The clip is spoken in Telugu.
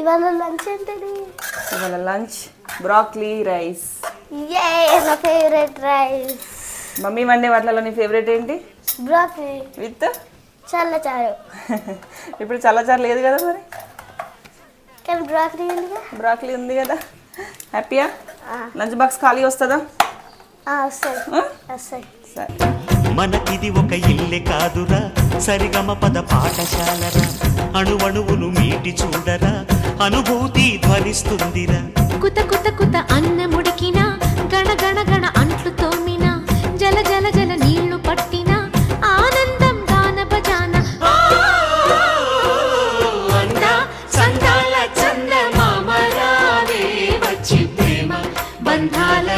ఇవాళ లంచ్ ఏంటిది? ఇవాళ లంచ్ బ్రాక్లీ రైస్. ఏ నా ఫేవరెట్ రైస్ మమ్మీ వండే వాటిలలో నీ ఫేవరెట్ ఏంటి? Broccoli with? చల్ల చారు ఇప్పుడు చల్లచారు లేదు కదా మరి? కానీ బ్రోకలీ ఉందిగా బ్రాక్లీ ఉంది కదా. హ్యాపీయా ఆ, లంచ్ బాక్స్ ఖాళీ వస్తుందా? ఆ? వస్తాయి. సరే. మనకిది ఒక ఇల్లె కాదురా. సరిగమ పద పాఠశాలరా. అణువణువును మీటి చూడరా. అనుభూతి ధ్వనిస్తుందిరా. కుత కుత కుత అన్న ముడికిన గణ గణ గణ అంట్లు తోమిన జల జల జల నీళ్ళు పట్టిన ఆనందం గాన బజాన సంతాల చంద వచ్చి ప్రేమ బంధాల